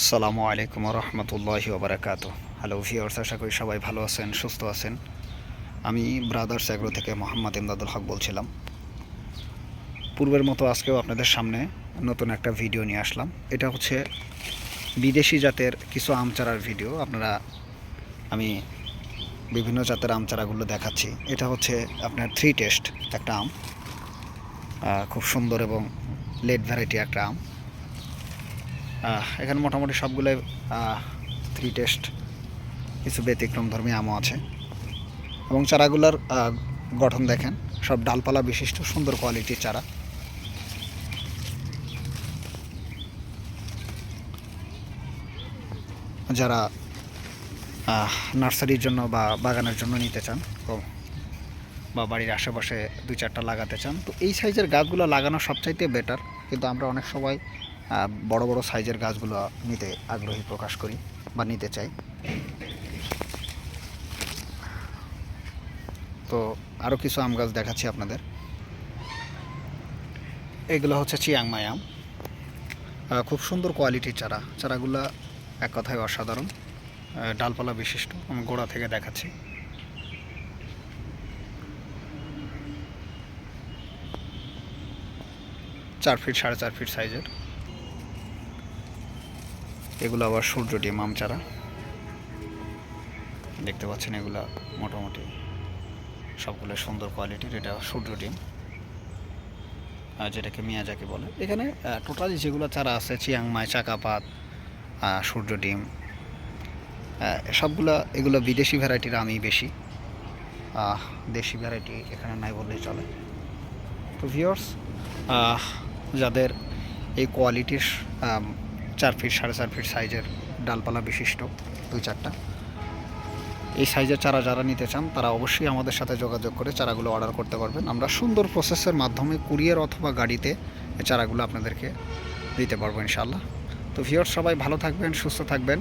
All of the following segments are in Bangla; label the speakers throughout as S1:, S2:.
S1: আসসালামু আলাইকুম রহমতুল্লাহি ওবরাকাত। হ্যালো ভিওর্স আশা করি সবাই ভালো আছেন, সুস্থ আছেন। আমি ব্রাদার্স অ্যাগ্রো থেকে মোহাম্মদ ইমদাদুল হক বলছিলাম। পূর্বের মতো আজকেও আপনাদের সামনে নতুন একটা ভিডিও নিয়ে আসলাম। এটা হচ্ছে বিদেশি জাতের কিছু আম চারার ভিডিও আপনারা, আমি বিভিন্ন জাতের আম চারাগুলো দেখাচ্ছি। এটা হচ্ছে আপনার থ্রি টেস্ট একটা আম। খুব সুন্দর এবং লেট ভ্যারাইটি একটা আম। এখানে মোটামুটি সবগুলোই থ্রি টেস্ট কিছু ব্যতিক্রম ধর্মী আমও আছে। এবং চারাগুলোর গঠন দেখেন, সব ডালপালা বিশিষ্ট, সুন্দর কোয়ালিটির চারা। যারা নার্সারির জন্য বা বাগানের জন্য নিতে চান বা বাড়ির আশেপাশে দুই চারটা লাগাতে চান, তো এই সাইজের গাছগুলো লাগানো সবচাইতে বেটার কিন্তু আমরা অনেক সময় বড় বড় সাইজের গাছগুলো নিতে আগ্রহী প্রকাশ করি বা নিতে চাই। তো আরও কিছু আম গাছ দেখাচ্ছি আপনাদের। এগুলো হচ্ছে চিয়াংমাই আম। খুব সুন্দর কোয়ালিটির চারা। চারাগুলো এক কথায় অসাধারণ। ডালপালা বিশিষ্ট। আমি গোড়া থেকে দেখাচ্ছি। চার ফিট সাড়ে চার ফিট সাইজের। এগুলো আবার সূর্য ডিম আম চারা। দেখতে পাচ্ছেন এগুলো মোটামুটি সবগুলো সুন্দর কোয়ালিটির এটা সূর্য ডিম। আর যেটাকে মিয়াজাকি বলে। এখানে টোটালি যেগুলো চারা আছে চিয়াংমাই চাকাপাত সূর্য ডিম সবগুলো, এগুলো বিদেশি ভ্যারাইটির আমি বেশি। দেশি ভ্যারাইটি এখানে নাই বললেই চলে। তো ভিওর্স যাদের এই কোয়ালিটির চার ফিট, সাড়ে চার ফিট সাইজের ডালপালা বিশিষ্ট, দুই চারটা। এই সাইজের চারা যারা নিতে চান, তারা অবশ্যই আমাদের সাথে যোগাযোগ করে চারাগুলো অর্ডার করতে পারবেন। আমরা সুন্দর প্রসেসের মাধ্যমে কুরিয়ার অথবা গাড়িতে চারাগুলো আপনাদেরকে দিতে পারব ইনশাল্লাহ তো ভিওর সবাই ভালো থাকবেন, সুস্থ থাকবেন।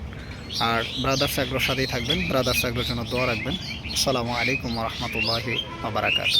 S1: আর ব্রাদার্স অ্যাগ্রোর সাথেই থাকবেন ব্রাদার্স অ্যাগ্রোর জন্য দোয়া রাখবেন। আসসালামু আলাইকুম রহমতুল্লাহি আবরাকাত